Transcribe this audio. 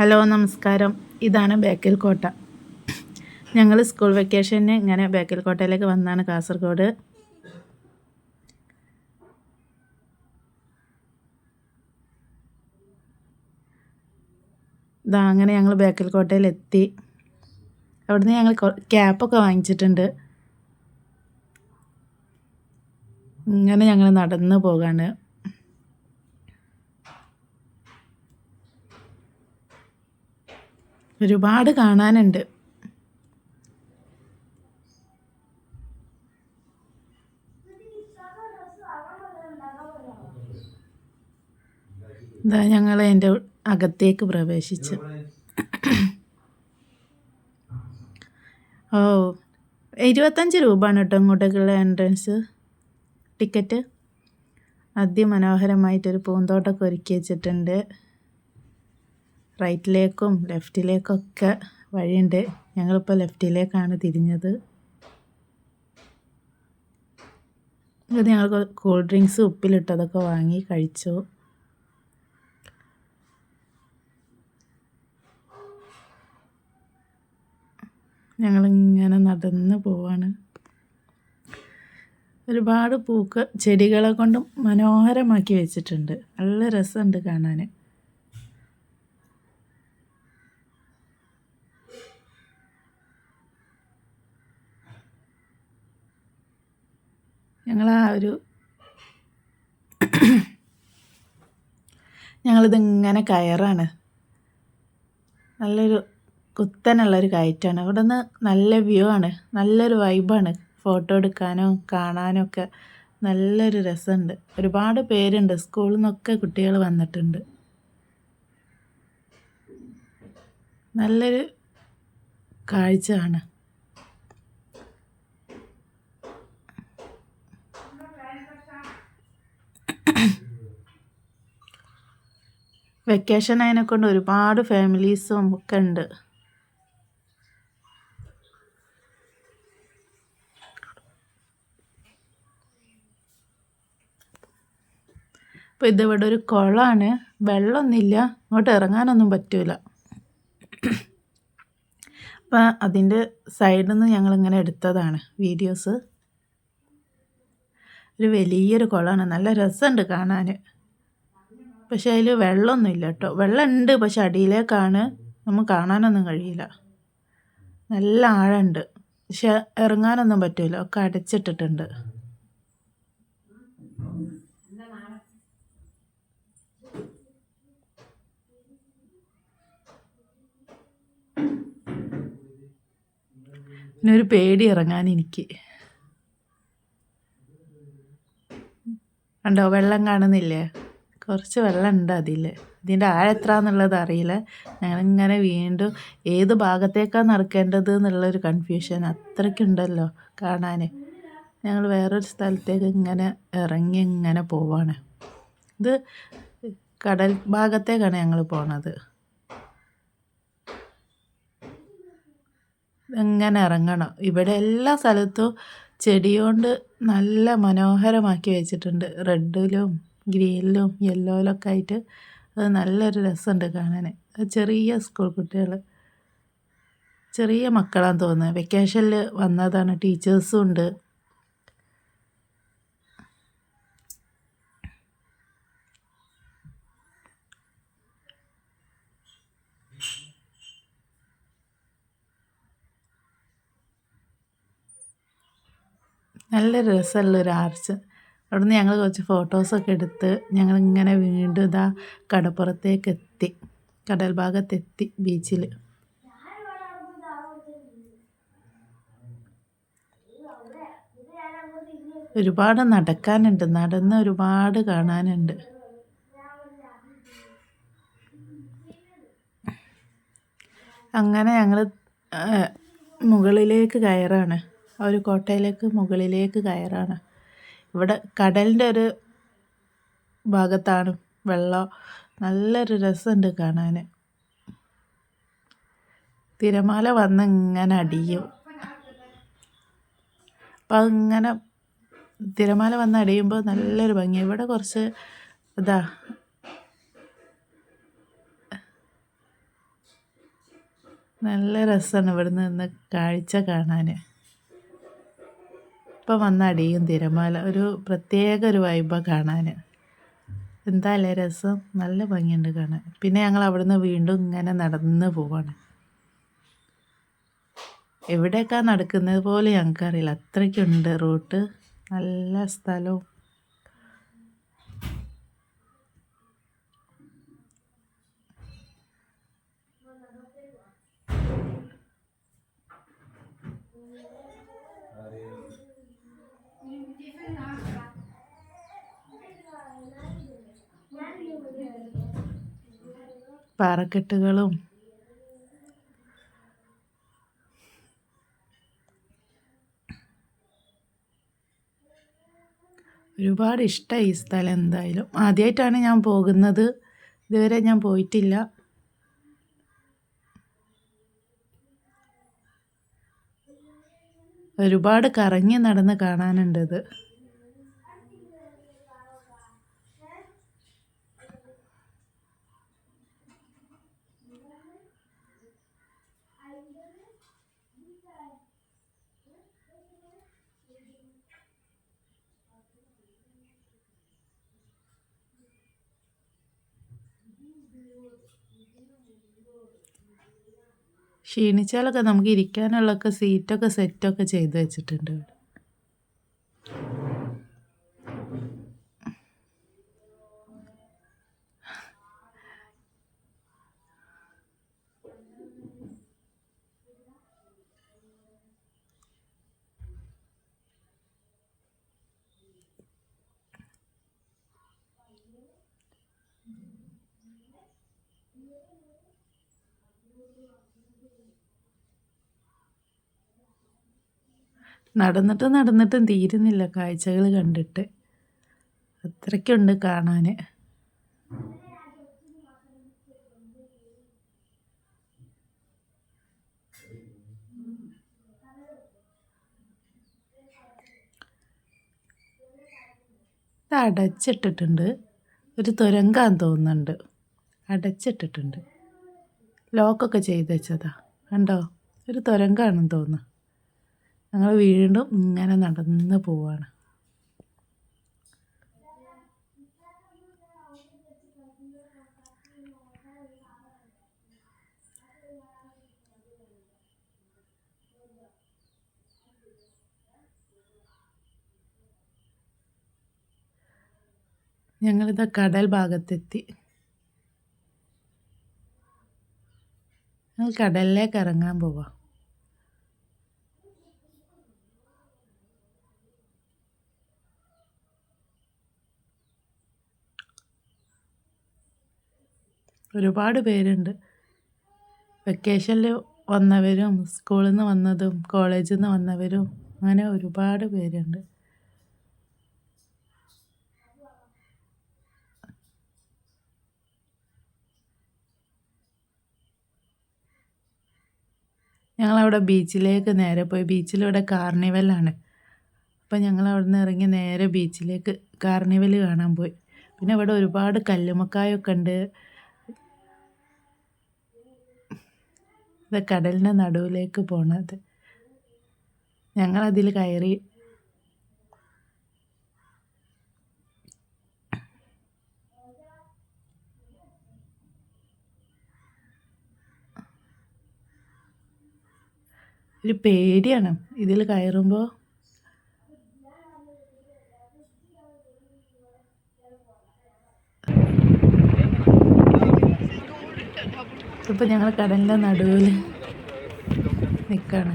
Hello നമസ്കാരം. ഇതാണ് ബേക്കൽ കോട്ട. ഞങ്ങൾ സ്കൂൾ വെക്കേഷന് ഇങ്ങനെ ബേക്കൽ കോട്ടയിലേക്ക് വന്നാണ് കാസർഗോഡ്. ഇതാ അങ്ങനെ ഞങ്ങൾ ബേക്കൽ കോട്ടയിലെത്തി. അവിടുന്ന് ഞങ്ങൾ ക്യാപ്പൊക്കെ വാങ്ങിച്ചിട്ടുണ്ട്. ഇങ്ങനെ ഞങ്ങൾ നടന്നു പോകാണ്. ഒരുപാട് കാണാനുണ്ട്. ഇതാ ഞങ്ങൾ എന്റെ അകത്തേക്ക് പ്രവേശിച്ച്. ഓ ഇരുപത്തഞ്ച് രൂപയാണ് കേട്ടോ ഇങ്ങോട്ടേക്കുള്ള എൻട്രൻസ്. ടിക്കറ്റ്. അതിമനോഹരമായിട്ടൊരു പൂന്തോട്ടമൊക്കെ ഒരുക്കി വെച്ചിട്ടുണ്ട്. റൈറ്റിലേക്കും ലെഫ്റ്റിലേക്കൊക്കെ വഴിയുണ്ട്. ഞങ്ങളിപ്പോൾ ലെഫ്റ്റിലേക്കാണ് തിരിഞ്ഞത്. ഇത് ഞങ്ങൾ കൂൾ ഡ്രിങ്ക്സ് ഉപ്പിലിട്ടതൊക്കെ വാങ്ങി കഴിച്ചു. ഞങ്ങളിങ്ങനെ നടന്ന് പോവാണ്. ഒരുപാട് പൂക്കൾ ചെടികളെ കൊണ്ടും മനോഹരമാക്കി വെച്ചിട്ടുണ്ട്. നല്ല രസമുണ്ട് കാണാൻ ഞങ്ങൾ ആ ഒരു ഞങ്ങളിതിങ്ങനെ കയറാണ്. നല്ലൊരു കുത്തനുള്ളൊരു കയറ്റാണ്. അവിടെ നിന്ന് നല്ല വ്യൂ ആണ്. നല്ലൊരു വൈബാണ് ഫോട്ടോ എടുക്കാനോ കാണാനോ ഒക്കെ നല്ലൊരു രസമുണ്ട് ഒരുപാട് പേരുണ്ട്. സ്കൂളിൽ നിന്നൊക്കെ കുട്ടികൾ വന്നിട്ടുണ്ട്. നല്ലൊരു കാഴ്ച ആണ് വെക്കേഷൻ ആയതിനെ കൊണ്ട് ഒരുപാട് ഫാമിലീസും ഒക്കെ ഉണ്ട്. അപ്പോൾ ഇതിവിടെ ഒരു കുളമാണ് വെള്ളമൊന്നുമില്ല. ഇങ്ങോട്ട് ഇറങ്ങാനൊന്നും പറ്റൂല. അപ്പം അതിന്റെ സൈഡിൽ നിന്ന് ഞങ്ങളിങ്ങനെ എടുത്തതാണ് വീഡിയോസ്. ഒരു വലിയൊരു കുളമാണ് നല്ല രസമുണ്ട് കാണാൻ. പക്ഷേ അതിൽ വെള്ളമൊന്നുമില്ല കേട്ടോ. വെള്ളമുണ്ട് പക്ഷെ അടിയിലേക്കാണ്. നമുക്ക് കാണാനൊന്നും കഴിയില്ല. നല്ല ആഴമുണ്ട്. പക്ഷെ ഇറങ്ങാനൊന്നും പറ്റില്ല ഒക്കെ അടച്ചിട്ടിട്ടുണ്ട്. പിന്നെ ഒരു പേടി ഇറങ്ങാൻ എനിക്ക് കണ്ടോ വെള്ളം കാണുന്നില്ലേ? കുറച്ച് വെള്ളം ഉണ്ട് അതിൽ. ഇതിന്റെ ആഴെത്ര എന്നുള്ളത് അറിയില്ല. ഞങ്ങളിങ്ങനെ വീണ്ടും ഏത് ഭാഗത്തേക്കാണ് നടക്കേണ്ടത് എന്നുള്ളൊരു കൺഫ്യൂഷൻ അത്രയ്ക്കുണ്ടല്ലോ കാണാൻ. ഞങ്ങൾ വേറൊരു സ്ഥലത്തേക്ക് ഇങ്ങനെ ഇറങ്ങി ഇങ്ങനെ പോവാണ്. ഇത് കടൽ ഭാഗത്തേക്കാണ് ഞങ്ങൾ പോണത്. ഇങ്ങനെ ഇറങ്ങണം. ഇവിടെ എല്ലാ സ്ഥലത്തും ചെടി കൊണ്ട് നല്ല മനോഹരമാക്കി വെച്ചിട്ടുണ്ട്. റെഡിലും ഗ്രീനിലും യെല്ലോയിലൊക്കെ ആയിട്ട് അത് നല്ലൊരു രസമുണ്ട് കാണാൻ ചെറിയ സ്കൂൾ കുട്ടികൾ ചെറിയ മക്കളാന്ന് തോന്നുന്നത് വെക്കേഷനിൽ വന്നതാണ്. ടീച്ചേഴ്സും ഉണ്ട്. നല്ല രസമുള്ളൊരു ആർച്ച്. അവിടുന്ന് ഞങ്ങൾ കുറച്ച് ഫോട്ടോസൊക്കെ എടുത്ത് ഞങ്ങൾ ഇങ്ങനെ വീണ്ടും ഇതാ കടപ്പുറത്തേക്ക് എത്തി കടൽ ഭാഗത്തെത്തി ബീച്ചിൽ ഒരുപാട് നടക്കാനുണ്ട്. നടന്ന് ഒരുപാട് കാണാനുണ്ട്. അങ്ങനെ ഞങ്ങൾ മുകളിലേക്ക് കയറാണ്. ആ ഒരു കോട്ടയിലേക്ക് മുകളിലേക്ക് കയറാണ്. ഇവിടെ കടലിന്റെ ഒരു ഭാഗത്താണ് വെള്ളം. നല്ലൊരു രസമുണ്ട് കാണാൻ. തിരമാല വന്ന് ഇങ്ങനെ അടിയും. അപ്പം അതിങ്ങനെ തിരമാല വന്ന് അടിയുമ്പോൾ നല്ലൊരു ഭംഗി. ഇവിടെ കുറച്ച് ഇതാ. നല്ല രസമാണ് ഇവിടെ നിന്ന് കാഴ്ച കാണാൻ. ഇപ്പം വന്ന അടിയും തിരമാല ഒരു പ്രത്യേക ഒരു വൈബാണ് കാണാൻ എന്തായാലും രസം? നല്ല ഭംഗിയുണ്ട് കാണാൻ. പിന്നെ ഞങ്ങൾ അവിടുന്ന് വീണ്ടും ഇങ്ങനെ നടന്ന് പോവാണ്. എവിടെയൊക്കെ നടക്കുന്നത് പോലെ ഞങ്ങൾക്കറിയില്ല. അത്രയ്ക്കുണ്ട് റൂട്ട്. നല്ല സ്ഥലവും പാറക്കെട്ടുകളും ഒരുപാട് ഇഷ്ടമായി ഈ സ്ഥലം എന്തായാലും. ആദ്യമായിട്ടാണ് ഞാൻ പോകുന്നത്. ഇതുവരെ ഞാൻ പോയിട്ടില്ല. ഒരുപാട് കറങ്ങി നടന്ന് കാണാനുണ്ട് ക്ഷീണിച്ചാലൊക്കെ നമുക്ക് ഇരിക്കാനുള്ളൊക്കെ സീറ്റൊക്കെ സെറ്റൊക്കെ ചെയ്ത് വെച്ചിട്ടുണ്ട് ഇവിടെ. നടന്നിട്ടും നടന്നിട്ടും തീരുന്നില്ല കാഴ്ചകൾ കണ്ടിട്ട്. അത്രയ്ക്കുണ്ട് കാണാൻ അടച്ചിട്ടിട്ടുണ്ട്. ഒരു തുരങ്കാൻ തോന്നുന്നുണ്ട്. അടച്ചിട്ടിട്ടുണ്ട്. ലോക്കൊക്കെ ചെയ്ത് വെച്ചതാ. കണ്ടോ? ഒരു തുരങ്കാണെന്ന് തോന്നുന്നു. ഞങ്ങൾ വീണ്ടും ഇങ്ങനെ നടന്ന് പോവാണ്. ഞങ്ങളിത് കടൽ ഭാഗത്തെത്തി. ഞങ്ങൾ കടലിലേക്ക് ഇറങ്ങാൻ പോവാം. ഒരുപാട് പേരുണ്ട്. വെക്കേഷനിൽ വന്നവരും സ്കൂളിൽ നിന്ന് വന്നതും കോളേജിൽ നിന്ന് വന്നവരും അങ്ങനെ ഒരുപാട് പേരുണ്ട്. ഞങ്ങളവിടെ ബീച്ചിലേക്ക് നേരെ പോയി. ബീച്ചിലിവിടെ കാർണിവലാണ് അപ്പോൾ ഞങ്ങൾ അവിടെ നിന്ന് ഇറങ്ങി നേരെ ബീച്ചിലേക്ക് കാർണിവൽ കാണാൻ പോയി. പിന്നെ ഇവിടെ ഒരുപാട് കല്ലുമക്കായൊക്കെ ഉണ്ട്. ഇത് കടലിന്റെ നടുവിലേക്ക് പോണത്. ഞങ്ങൾ അതിൽ കയറി. ഒരു പേടിയാണ് ഇതിൽ കയറുമ്പോൾ. ഇപ്പം ഞങ്ങൾ കടലിന്റെ നടുവിൽ നിൽക്കുകയാണ്